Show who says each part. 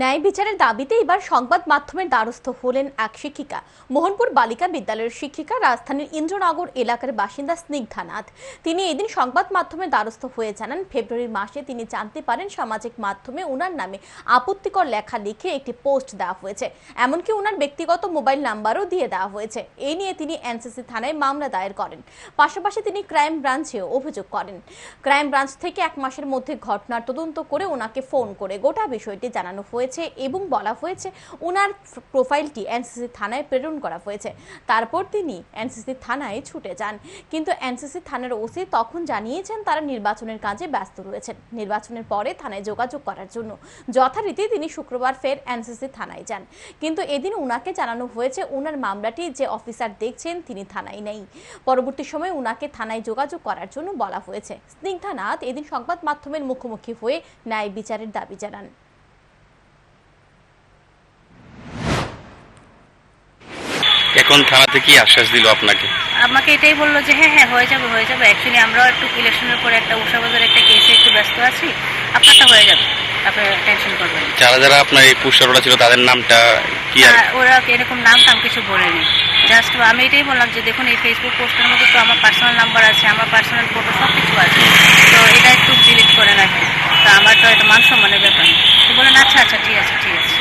Speaker 1: ন্যায় বিচারের দাবিতে এবার সংবাদ মাধ্যমের দ্বারস্থ হলেন এক শিক্ষিকা। মোহনপুর বালিকা বিদ্যালয়ের শিক্ষিকা, রাজধানীর ইন্দ্রনগর এলাকার বাসিন্দা স্নিগ্ধা নাথ তিনি এদিন সংবাদ মাধ্যমের দ্বারস্থ হয়ে জানান, ফেব্রুয়ারি মাসে তিনি জানতে পারেন সামাজিক মাধ্যমে ওনার নামে আপত্তিকর লেখা লিখে একটি পোস্ট দেওয়া হয়েছে। এমনকি ওনার ব্যক্তিগত মোবাইল নাম্বারও দিয়ে দেওয়া হয়েছে। এই নিয়ে তিনি এনসিসি থানায় মামলা দায়ের করেন। পাশাপাশি তিনি ক্রাইম ব্রাঞ্চেও অভিযোগ করেন। ক্রাইম ব্রাঞ্চ থেকে এক মাসের মধ্যে ঘটনার তদন্ত করে ওনাকে ফোন করে গোটা বিষয়টি জানানো হয়েছে। এবং বলা হয়েছে ওনার প্রোফাইলটি এনসিসি থানায় প্রেরণ করা হয়েছে। তারপর তিনি এনসিসি থানায় ছুটে যান। কিন্তু এনসিসি থানার ওসি তখন জানিয়েছেন তারা নির্বাচনের কাজে ব্যস্ত রয়েছেন। নির্বাচনের পরে থানায় যোগাযোগ করার জন্য যথারীতি তিনি শুক্রবার ফের এনসিসি থানায় যান। কিন্তু এদিন ওনাকে জানানো হয়েছে ওনার মামলাটি যে অফিসার দেখছেন তিনি থানায় নেই। পরবর্তী সময় ওনাকে থানায় যোগাযোগ করার জন্য বলা হয়েছে। স্নিগ্ধা নাথ এদিন সংবাদ মাধ্যমের মুখোমুখি হয়ে ন্যায় বিচারের দাবি জানান।
Speaker 2: এখন থানাতে কি আশ্বাস দিল আপনাকে?
Speaker 3: আমাকে এটাই বলল যে হ্যাঁ হ্যাঁ হয়ে যাবে হয়ে যাবে। অ্যাকচুয়ালি আমরাও একটু ইলেকশনের পরে একটা উষাবাজার একটা কেসে একটু ব্যস্ত আছি। আপনারটা হয়ে যাবে। আপনি টেনশন করবেন
Speaker 2: যারা যারা আপনার এই পুষ্টারোটা ছিল তাদের নামটা কি
Speaker 3: আর? ওরা এরকম নাম টাম কিছু বলেনি। জাস্ট আমি এটাই বললাম যে দেখুন এই ফেসবুক পোস্টের মধ্যে তো আমার পার্সোনাল নাম্বার আছে আমার পার্সোনাল ফটো সব কিছু আছে। তো এটা একটু ডিলিট করেন আর কি তো আমার তো একটা মান সম্মানের ব্যাপার তো বলেন আচ্ছা আচ্ছা ঠিক আছে ঠিক আছে।